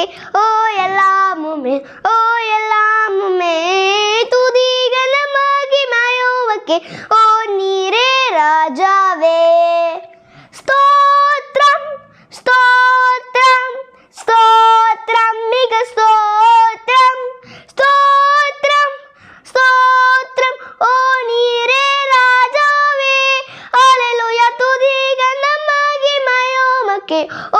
துதிகளே ஓ எல்லாமுமே ஓ எல்லாமுமே. துதிகள மகிமையோவக்கே ஓ நீரே ராஜாவே. ஸ்தோத்ரம் ஸ்தோத்ரம் ஸ்தோத்ரம் மிக ஸ்தோத்ரம் ஸ்தோத்ரம் ஸ்தோத்ரம் ஓ நீரே ராஜாவே. அலையிலுயா துதிகள மகிமையோமக்கே ஓ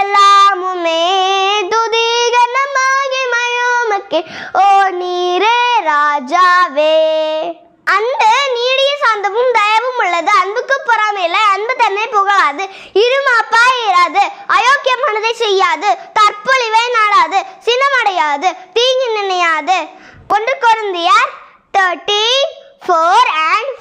எல்லாமுமே துதி கனமாகி மயோமக்கே ஓ நீரே ராஜாவே. அன்பு நீடிய சாந்தமும் தயவும் உள்ளது. அன்புக்கு பொறாமையில அன்பு தன்னை புகழாது. இருமாப்பா இராது அயோக்கிய மனதை செய்யாது. தற்பொழிவை நாடாது சினமடையாது தீங்கு நினையாது. ஒன்று கொருந்தியார் தேர்ட்டி ஃபோர் அண்ட்